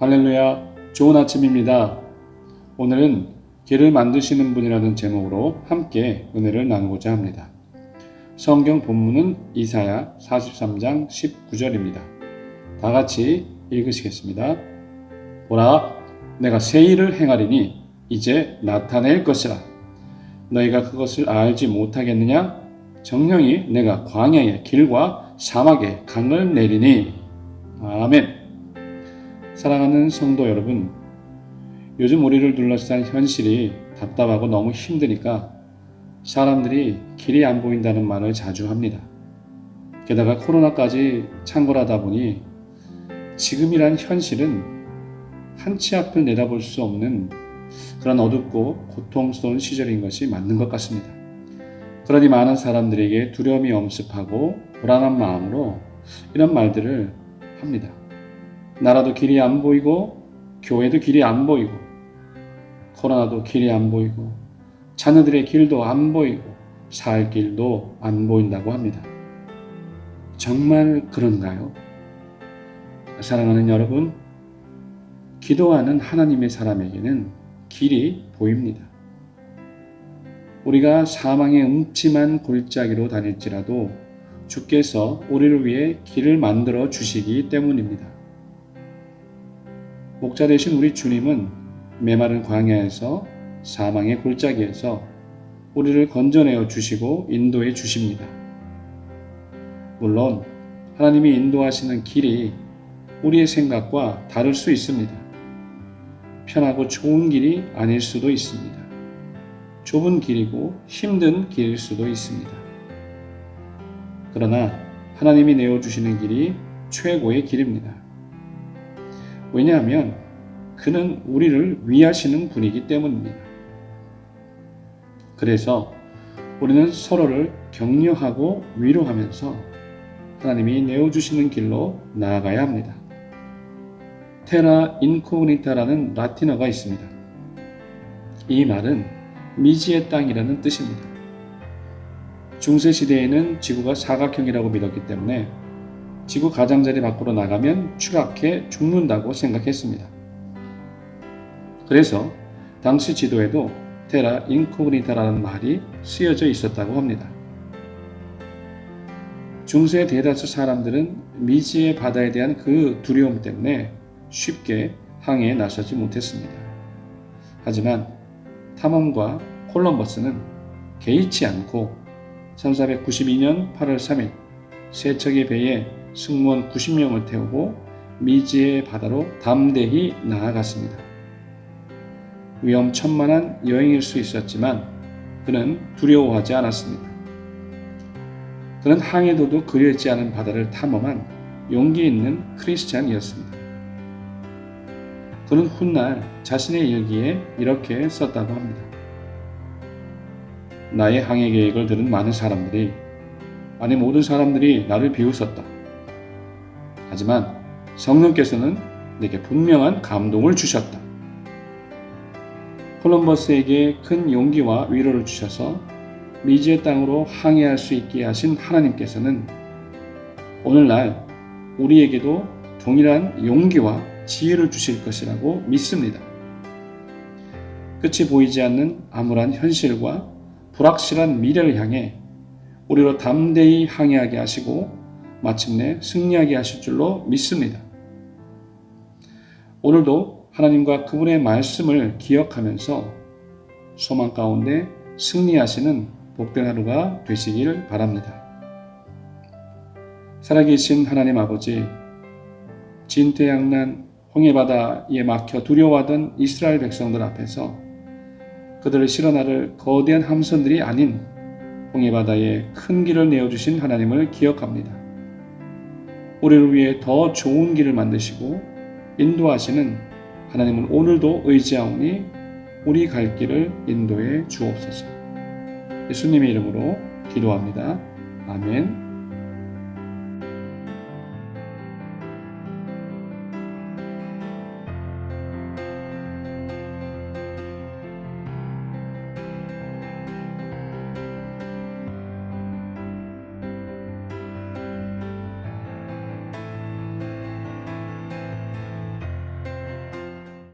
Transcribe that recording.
할렐루야, 좋은 아침입니다. 오늘은 길을 만드시는 분이라는 제목으로 함께 은혜를 나누고자 합니다. 성경 본문은 이사야 43장 19절입니다. 다 같이 읽으시겠습니다. 보라, 내가 새 일을 행하리니 이제 나타낼 것이라. 너희가 그것을 알지 못하겠느냐? 정령이 내가 광야의 길과 사막에 강을 내리니. 아멘. 사랑하는 성도 여러분, 요즘 우리를 둘러싼 현실이 답답하고 너무 힘드니까 사람들이 길이 안 보인다는 말을 자주 합니다. 게다가 코로나까지 창궐하다 보니 지금이란 현실은 한 치 앞을 내다볼 수 없는 그런 어둡고 고통스러운 시절인 것이 맞는 것 같습니다. 그러니 많은 사람들에게 두려움이 엄습하고 불안한 마음으로 이런 말들을 합니다. 나라도 길이 안 보이고 교회도 길이 안 보이고 코로나도 길이 안 보이고 자녀들의 길도 안 보이고 살 길도 안 보인다고 합니다. 정말 그런가요? 사랑하는 여러분, 기도하는 하나님의 사람에게는 길이 보입니다. 우리가 사망의 음침한 골짜기로 다닐지라도 주께서 우리를 위해 길을 만들어 주시기 때문입니다. 목자 되신 우리 주님은 메마른 광야에서 사망의 골짜기에서 우리를 건져내어 주시고 인도해 주십니다. 물론 하나님이 인도하시는 길이 우리의 생각과 다를 수 있습니다. 편하고 좋은 길이 아닐 수도 있습니다. 좁은 길이고 힘든 길일 수도 있습니다. 그러나 하나님이 내어주시는 길이 최고의 길입니다. 왜냐하면 그는 우리를 위하시는 분이기 때문입니다. 그래서 우리는 서로를 격려하고 위로하면서 하나님이 내어주시는 길로 나아가야 합니다. 테라 인코그니타라는 라틴어가 있습니다. 이 말은 미지의 땅이라는 뜻입니다. 중세 시대에는 지구가 사각형이라고 믿었기 때문에 지구 가장자리 밖으로 나가면 추락해 죽는다고 생각했습니다. 그래서 당시 지도에도 테라 인코그니타라는 말이 쓰여져 있었다고 합니다. 중세 대다수 사람들은 미지의 바다에 대한 그 두려움 때문에 쉽게 항해에 나서지 못했습니다. 하지만 탐험과 콜럼버스는 개의치 않고 1492년 8월 3일 세척의 배에 승무원 90명을 태우고 미지의 바다로 담대히 나아갔습니다. 위험천만한 여행일 수 있었지만 그는 두려워하지 않았습니다. 그는 항해도도 그리웠지 않은 바다를 탐험한 용기 있는 크리스찬이었습니다. 그는 훗날 자신의 일기에 이렇게 썼다고 합니다. 나의 항해 계획을 들은 많은 사람들이, 아니 모든 사람들이 나를 비웃었다. 하지만 성령께서는 내게 분명한 감동을 주셨다. 콜럼버스에게 큰 용기와 위로를 주셔서 미지의 땅으로 항해할 수 있게 하신 하나님께서는 오늘날 우리에게도 동일한 용기와 지혜를 주실 것이라고 믿습니다. 끝이 보이지 않는 암울한 현실과 불확실한 미래를 향해 우리로 담대히 항해하게 하시고 마침내 승리하게 하실 줄로 믿습니다. 오늘도 하나님과 그분의 말씀을 기억하면서 소망 가운데 승리하시는 복된 하루가 되시길 바랍니다. 살아계신 하나님 아버지, 진퇴양난 홍해바다에 막혀 두려워하던 이스라엘 백성들 앞에서 그들을 실어나를 거대한 함선들이 아닌 홍해바다에 큰 길을 내어주신 하나님을 기억합니다. 우리를 위해 더 좋은 길을 만드시고 인도하시는 하나님은 오늘도 의지하오니 우리 갈 길을 인도해 주옵소서. 예수님의 이름으로 기도합니다. 아멘.